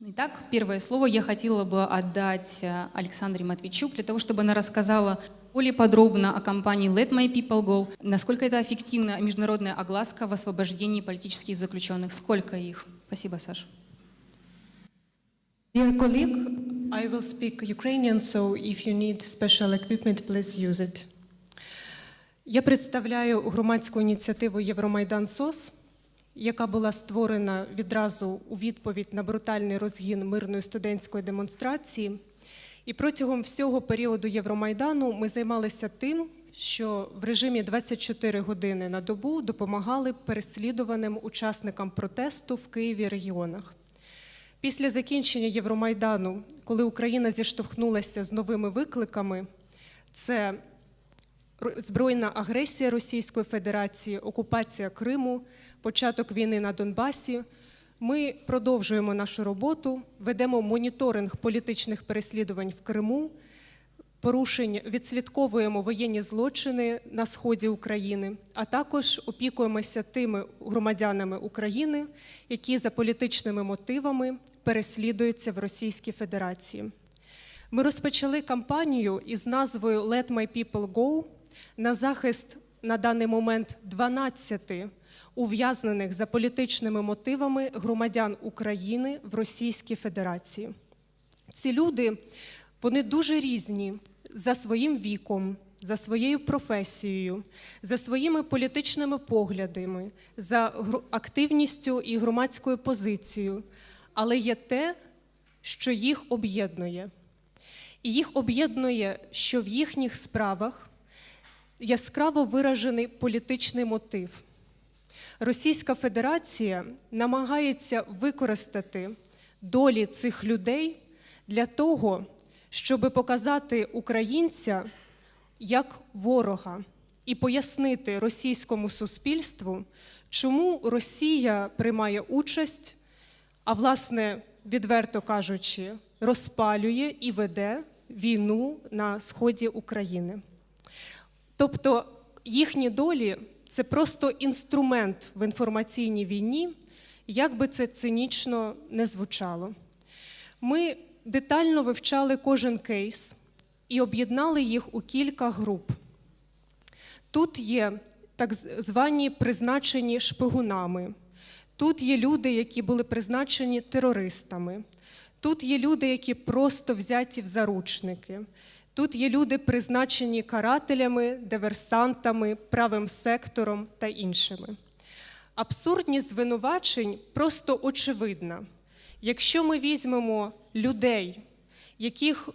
Итак, первое слово я хотела бы отдать э, Александре Матвейчук для того, чтобы она рассказала более подробно о компании Let My People Go, насколько это эффективна международная огласка в освобождении политических заключенных, сколько их. Спасибо, Саша. Dear colleague, I will speak Ukrainian, so if you need special equipment, please use it. Я представляю громадську ініціативу Євромайдан СОС, яка була створена відразу у відповідь на брутальний розгін мирної студентської демонстрації. І протягом всього періоду Євромайдану ми займалися тим, що в режимі 24 години на добу допомагали переслідуваним учасникам протесту в Києві регіонах. Після закінчення Євромайдану, коли Україна зіштовхнулася з новими викликами, це збройна агресія Російської Федерації, окупація Криму, початок війни на Донбасі. Ми продовжуємо нашу роботу, ведемо моніторинг політичних переслідувань в Криму, порушень, відслідковуємо воєнні злочини на сході України, а також опікуємося тими громадянами України, які за політичними мотивами переслідуються в Російській Федерації. Ми розпочали кампанію із назвою Let My People Go на захист на даний момент 12 ув'язнених за політичними мотивами громадян України в Російській Федерації. Ці люди вони дуже різні за своїм віком, за своєю професією, за своїми політичними поглядами, за активністю і громадською позицією. Але є те, що їх об'єднує. І їх об'єднує, що в їхніх справах яскраво виражений політичний мотив. Російська Федерація намагається використати долі цих людей для того, щоб показати українця як ворога і пояснити російському суспільству, чому Росія приймає участь, а власне, відверто кажучи, розпалює і веде війну на сході України. Тобто їхні долі це просто інструмент в інформаційній війні, як би це цинічно не звучало. Ми детально вивчали кожен кейс і об'єднали їх у кілька груп. Тут є так звані призначені шпигунами, тут є люди, які були призначені терористами, тут є люди, які просто взяті в заручники. Тут є люди, призначені карателями, диверсантами, правим сектором та іншими. Абсурдність звинувачень просто очевидна. Якщо ми візьмемо людей, яких,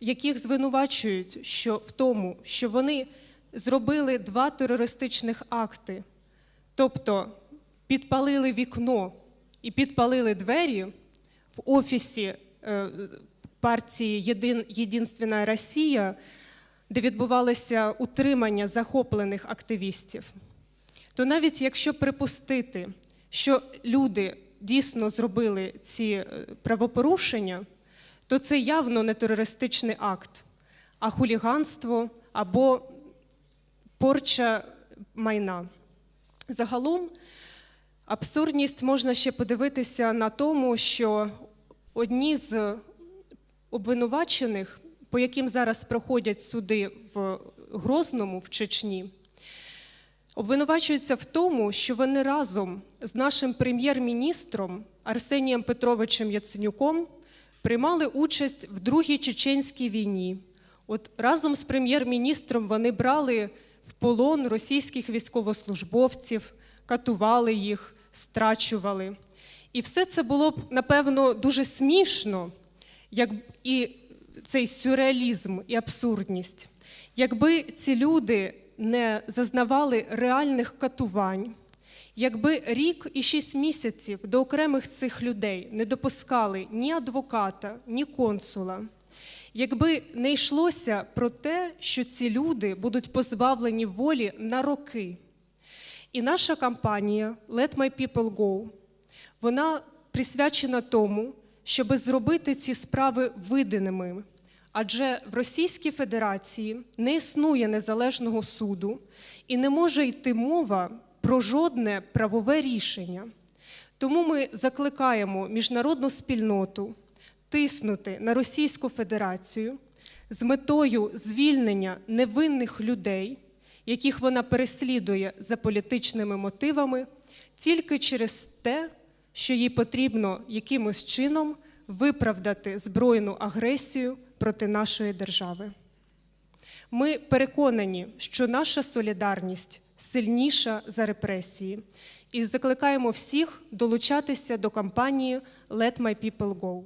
яких звинувачують що, в тому, що вони зробили два терористичних акти, тобто підпалили вікно і підпалили двері в офісі е, партії «Єдин, Єдинственна Росія, де відбувалося утримання захоплених активістів, то навіть якщо припустити, що люди дійсно зробили ці е, правопорушення, то це явно не терористичний акт, а хуліганство або порча майна. Загалом абсурдність можна ще подивитися на тому, що одні з обвинувачених, по яким зараз проходять суди в Грозному в Чечні, обвинувачуються в тому, що вони разом з нашим прем'єр-міністром Арсенієм Петровичем Яценюком приймали участь в Другій чеченській війні. От разом з прем'єр-міністром вони брали в полон російських військовослужбовців, катували їх, страчували. І все це було б, напевно, дуже смішно, як і цей сюрреалізм і абсурдність, якби ці люди не зазнавали реальних катувань, якби рік і шість місяців до окремих цих людей не допускали ні адвоката, ні консула, якби не йшлося про те, що ці люди будуть позбавлені волі на роки. І наша кампанія Let My People Go вона присвячена тому, щоб зробити ці справи виданими. Адже в Російській Федерації не існує незалежного суду і не може йти мова про жодне правове рішення. Тому ми закликаємо міжнародну спільноту тиснути на Російську Федерацію з метою звільнення невинних людей, яких вона переслідує за політичними мотивами, тільки через те, що їй потрібно якимось чином виправдати збройну агресію проти нашої держави. Ми переконані, що наша солідарність сильніша за репресії, і закликаємо всіх долучатися до кампанії Let My People Go.